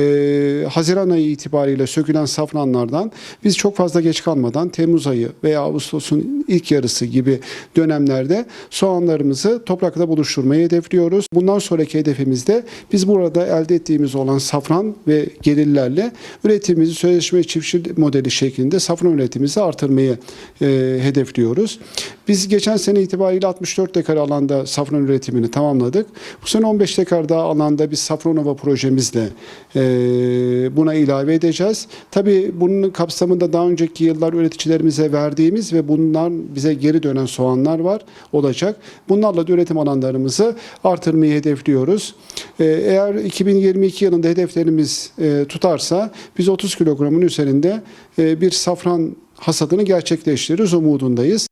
Ee, Haziran ayı itibariyle sökülen safranlardan biz çok fazla geç kalmadan Temmuz ayı veya Ağustos'un ilk yarısı gibi dönemlerde soğanlarımızı toprakta buluşturmayı hedefliyoruz. Bundan sonraki hedefimizde biz burada elde ettiğimiz olan safran ve gelirlerle üretimimizi sözleşme çiftçi modeli şeklinde safran üretimimizi artırmayı e, hedefliyoruz. Biz geçen sene itibariyle 64 dekar alanda safran üretimini tamamladık. Bu sene 15 dekar daha alanda biz Safronova projemizle e, buna ilave edeceğiz. Tabii bunun kapsamında daha önceki yıllar üreticilerimize verdiğimiz ve bundan bize geri dönen soğanlar var olacak. Bunlarla da üretim alanlarımızı artırmayı hedefliyoruz. E, eğer 2022 yılında hedeflerimiz e, tutarsa biz 30 kilogramın üzerinde e, bir safran hasadını gerçekleştiririz umudundayız.